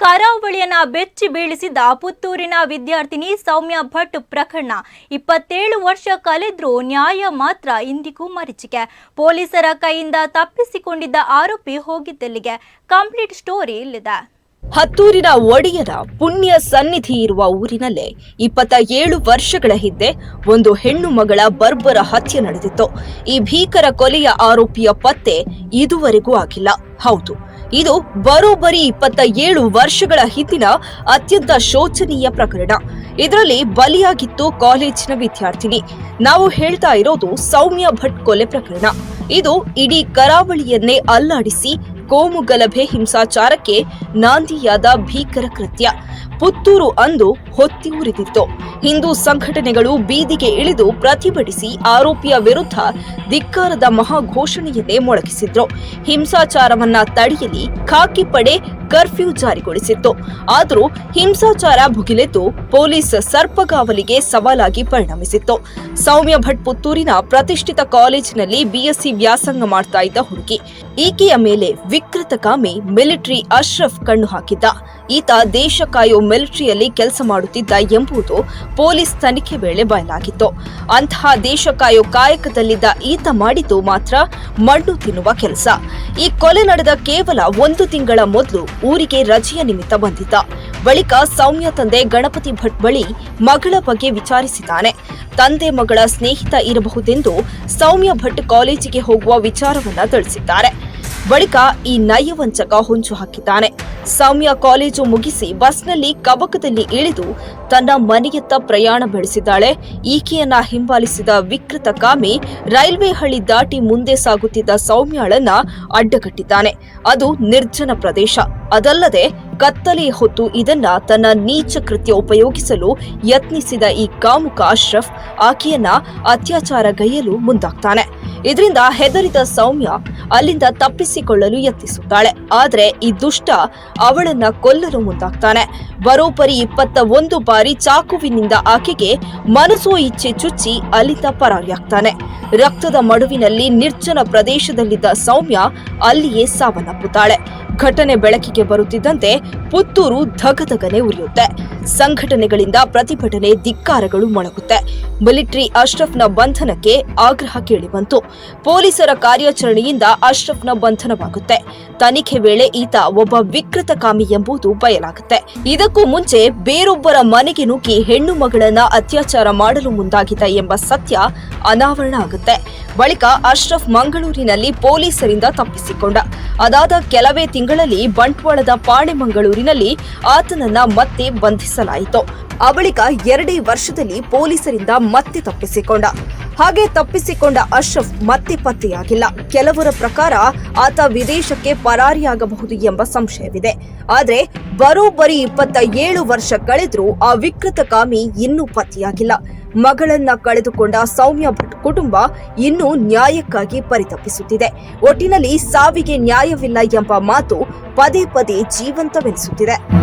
ಕರಾವಳಿಯನ್ನ ಬೆಚ್ಚಿ ಬೀಳಿಸಿದ ಪುತ್ತೂರಿನ ವಿದ್ಯಾರ್ಥಿನಿ ಸೌಮ್ಯ ಭಟ್ ಪ್ರಕರಣ. ಇಪ್ಪತ್ತೇಳು ವರ್ಷ ಕಳೆದ್ರೂ ನ್ಯಾಯ ಮಾತ್ರ ಇಂದಿಗೂ ಮರೀಚಿಕೆ. ಪೊಲೀಸರ ಕೈಯಿಂದ ತಪ್ಪಿಸಿಕೊಂಡಿದ್ದ ಆರೋಪಿ ಹೋಗಿದ್ದಲ್ಲಿಗೆ. ಕಂಪ್ಲೀಟ್ ಸ್ಟೋರಿ ಇಲ್ಲಿದೆ. ಹತ್ತೂರಿನ ಒಡೆಯರ ಪುಣ್ಯ ಸನ್ನಿಧಿ ಇರುವ ಊರಿನಲ್ಲೇ ಇಪ್ಪತ್ತ ಏಳು ವರ್ಷಗಳ ಹಿಂದೆ ಒಂದು ಹೆಣ್ಣು ಮಗಳ ಬರ್ಬರ ಹತ್ಯೆ ನಡೆದಿತ್ತು. ಈ ಭೀಕರ ಕೊಲೆಯ ಆರೋಪಿಯ ಪತ್ತೆ ಇದುವರೆಗೂ ಆಗಿಲ್ಲ. ಹೌದು ಇದು ಬರೋಬ್ಬರಿ ಇಪ್ಪತ್ತ ಏಳು ವರ್ಷಗಳ ಹಿಂದಿನ ಅತ್ಯಂತ ಶೋಚನೀಯ ಪ್ರಕರಣ. ಇದರಲ್ಲಿ ಬಲಿಯಾಗಿತ್ತು ಕಾಲೇಜಿನ ವಿದ್ಯಾರ್ಥಿನಿ. ನಾವು ಹೇಳ್ತಾ ಇರೋದು ಸೌಮ್ಯ ಭಟ್ ಕೊಲೆ ಪ್ರಕರಣ. ಇದು ಇಡೀ ಕರಾವಳಿಯನ್ನೇ ಅಲ್ಲಾಡಿಸಿ ಕೋಮು ಗಲಭೆ ಹಿಂಸಾಚಾರಕ್ಕೆ ನಾಂದಿಯಾದ ಭೀಕರ ಕೃತ್ಯ. ಪುತ್ತೂರು ಅಂದು ಹೊತ್ತಿ ಉರಿದಿತ್ತು. ಹಿಂದೂ ಸಂಘಟನೆಗಳು ಬೀದಿಗೆ ಇಳಿದು ಪ್ರತಿಭಟಿಸಿ ಆರೋಪಿಯ ವಿರುದ್ಧ ಧಿಕ್ಕಾರದ ಮಹಾಘೋಷಣೆಯನ್ನೇ ಮೊಳಗಿಸಿದ್ರು. ಹಿಂಸಾಚಾರವನ್ನ ತಡೆಯಲಿ ಖಾಕಿ ಪಡೆ ಕರ್ಫ್ಯೂ ಜಾರಿಗೊಳಿಸಿತ್ತು. ಆದರೂ ಹಿಂಸಾಚಾರ ಭುಗಿಲೆದ್ದು ಪೊಲೀಸ್ ಸರ್ಪಗಾವಲಿಗೆ ಸವಾಲಾಗಿ ಪರಿಣಮಿಸಿತ್ತು. ಸೌಮ್ಯ ಭಟ್ ಪುತ್ತೂರಿನ ಪ್ರತಿಷ್ಠಿತ ಕಾಲೇಜಿನಲ್ಲಿ ಬಿಎಸ್ಸಿ ವ್ಯಾಸಂಗ ಮಾಡ್ತಾ ಇದ್ದ ಹುಡುಗಿ. ಈಕೆಯ ಮೇಲೆ ವಿಕೃತ ಕಾಮಿ ಮಿಲಿಟರಿ ಅಶ್ರಫ್ ಕಣ್ಣು ಹಾಕಿದ್ದ. ಈತ ದೇಶ ಕಾಯೋ ಮಿಲಿಟರಿಯಲ್ಲಿ ಕೆಲಸ ಮಾಡುತ್ತಿದ್ದ ಎಂಬುದು ಪೊಲೀಸ್ ತನಿಖೆ ವೇಳೆ ಬಯಲಾಗಿತ್ತು. ಅಂತಹ ದೇಶ ಕಾಯೋ ಕಾಯಕದಲ್ಲಿದ್ದ ಈತ ಮಾಡಿದ್ದು ಮಾತ್ರ ಮಣ್ಣು ತಿನ್ನುವ ಕೆಲಸ. ಈ ಕೊಲೆ ನಡೆದ ಕೇವಲ ಒಂದು ತಿಂಗಳ ಮೊದಲು ಊರಿಗೆ ರಜೆಯ ನಿಮಿತ್ತ ಬಂದಿದ್ದ. ಬಳಿಕ ಸೌಮ್ಯ ತಂದೆ ಗಣಪತಿ ಭಟ್ ಬಳಿ ಮಗಳ ಬಗ್ಗೆ ವಿಚಾರಿಸಿದ್ದಾನೆ. ತಂದೆ ಮಗಳ ಸ್ನೇಹಿತ ಇರಬಹುದೆಂದು ಸೌಮ್ಯ ಭಟ್ ಕಾಲೇಜಿಗೆ ಹೋಗುವ ವಿಚಾರವನ್ನ ತಿಳಿಸಿದ್ದಾರೆ. ಬಳಿಕ ಈ ನಯವಂಚಕ ಹೊಂಚು ಹಾಕಿದ್ದಾನೆ. ಸೌಮ್ಯ ಕಾಲೇಜು ಮುಗಿಸಿ ಬಸ್ನಲ್ಲಿ ಕಬಕದಲ್ಲಿ ಇಳಿದು ತನ್ನ ಮನೆಯತ್ತ ಪ್ರಯಾಣ ಬೆಳೆಸಿದ್ದಾಳೆ. ಈಕೆಯನ್ನ ಹಿಂಬಾಲಿಸಿದ ವಿಕೃತ ಕಾಮಿ, ರೈಲ್ವೆ ಹಳಿ ದಾಟಿ ಮುಂದೆ ಸಾಗುತ್ತಿದ್ದ ಸೌಮ್ಯಾಳನ್ನ ಅಡ್ಡಗಟ್ಟಿದ್ದಾನೆ. ಅದು ನಿರ್ಜನ ಪ್ರದೇಶ. ಅದಲ್ಲದೆ ಕತ್ತಲೆ ಹೊತ್ತು ಇದನ್ನ ತನ್ನ ನೀಚ ಕೃತ್ಯ ಉಪಯೋಗಿಸಲು ಯತ್ನಿಸಿದ ಈ ಕಾಮುಕ ಅಶ್ರಫ್ ಆಕೆಯನ್ನ ಅತ್ಯಾಚಾರಗೈಯಲು ಮುಂದಾಗ್ತಾನೆ. ಇದರಿಂದ ಹೆದರಿದ ಸೌಮ್ಯ ಅಲ್ಲಿಂದ ತಪ್ಪಿಸಿಕೊಳ್ಳಲು ಯತ್ನಿಸುತ್ತಾಳೆ. ಆದರೆ ಈ ದುಷ್ಟ ಅವಳನ್ನ ಕೊಲ್ಲಲು ಮುಂದಾಗ್ತಾನೆ. ಬರೋಬ್ಬರಿ ಇಪ್ಪತ್ತ ಒಂದು ಬಾರಿ ಚಾಕುವಿನಿಂದ ಆಕೆಗೆ ಮನಸೋ ಇಚ್ಛೆ ಚುಚ್ಚಿ ಅಲ್ಲಿಂದ ಪರಾರಿಯಾಗ್ತಾನೆ. ರಕ್ತದ ಮಡುವಿನಲ್ಲಿ ನಿರ್ಜನ ಪ್ರದೇಶದಲ್ಲಿದ್ದ ಸೌಮ್ಯ ಅಲ್ಲಿಯೇ ಸಾವನ್ನಪ್ಪುತ್ತಾಳೆ. ಘಟನೆ ಬೆಳಕಿಗೆ ಬರುತ್ತಿದ್ದಂತೆ ಪುತ್ತೂರು ಧಗಧಗನೆ ಉರಿಯುತ್ತೆ. ಸಂಘಟನೆಗಳಿಂದ ಪ್ರತಿಭಟನೆ ಧಿಕ್ಕಾರಗಳು ಮೊಳಗುತ್ತೆ. ಮಿಲಿಟರಿ ಅಶ್ರಫ್ನ ಬಂಧನಕ್ಕೆ ಆಗ್ರಹ ಕೇಳಿಬಂತು ಪೊಲೀಸರ ಕಾರ್ಯಾಚರಣೆಯಿಂದ ಅಶ್ರಫ್ನ ಬಂಧನವಾಗುತ್ತೆ. ತನಿಖೆ ವೇಳೆ ಈತ ಒಬ್ಬ ವಿಕೃತಕಾಮಿ ಎಂಬುದು ಬಯಲಾಗುತ್ತೆ. ಇದಕ್ಕೂ ಮುಂಚೆ ಬೇರೊಬ್ಬರ ಮನೆಗೆ ನುಗ್ಗಿ ಹೆಣ್ಣು ಮಗಳನ್ನ ಅತ್ಯಾಚಾರ ಮಾಡಲು ಮುಂದಾಗಿದ್ದ ಎಂಬ ಸತ್ಯ ಅನಾವರಣ ಆಗುತ್ತೆ. ಬಳಿಕ ಅಶ್ರಫ್ ಮಂಗಳೂರಿನಲ್ಲಿ ಪೊಲೀಸರಿಂದ ತಪ್ಪಿಸಿಕೊಂಡ. ಅದಾದ ಕೆಲವೇ ತಿಂಗಳಲ್ಲಿ ಬಂಟ್ವಾಳದ ಪಾಣೆಮಂಗಳೂರಿನಲ್ಲಿ ಆತನನ್ನ ಮತ್ತೆ ಬಂಧಿಸಲಾಯಿತು. ಆ ಬಳಿಕ ಎರಡೇ ವರ್ಷದಲ್ಲಿ ಪೊಲೀಸರಿಂದ ಮತ್ತೆ ತಪ್ಪಿಸಿಕೊಂಡ. ಹಾಗೆ ತಪ್ಪಿಸಿಕೊಂಡ ಅಶ್ರಫ್ ಮತ್ತೆ ಪತ್ತೆಯಾಗಿಲ್ಲ. ಕೆಲವರ ಪ್ರಕಾರ ಆತ ವಿದೇಶಕ್ಕೆ ಪರಾರಿಯಾಗಬಹುದು ಎಂಬ ಸಂಶಯವಿದೆ. ಆದರೆ ಬರೋಬ್ಬರಿ ಇಪ್ಪತ್ತ ಏಳು ವರ್ಷ ಕಳೆದರೂ ಆ ವಿಕೃತ ಕಾಮಿ ಇನ್ನೂ ಪತ್ತೆಯಾಗಿಲ್ಲ. ಮಗಳನ್ನ ಕಳೆದುಕೊಂಡ ಸೌಮ್ಯ ಭಟ್ ಕುಟುಂಬ ಇನ್ನೂ ನ್ಯಾಯಕ್ಕಾಗಿ ಪರಿತಪಿಸುತ್ತಿದೆ. ಒಟ್ಟಿನಲ್ಲಿ ಸಾವಿಗೆ ನ್ಯಾಯವಿಲ್ಲ ಎಂಬ ಮಾತು ಪದೇ ಪದೇ ಜೀವಂತವೆನಿಸುತ್ತಿದೆ.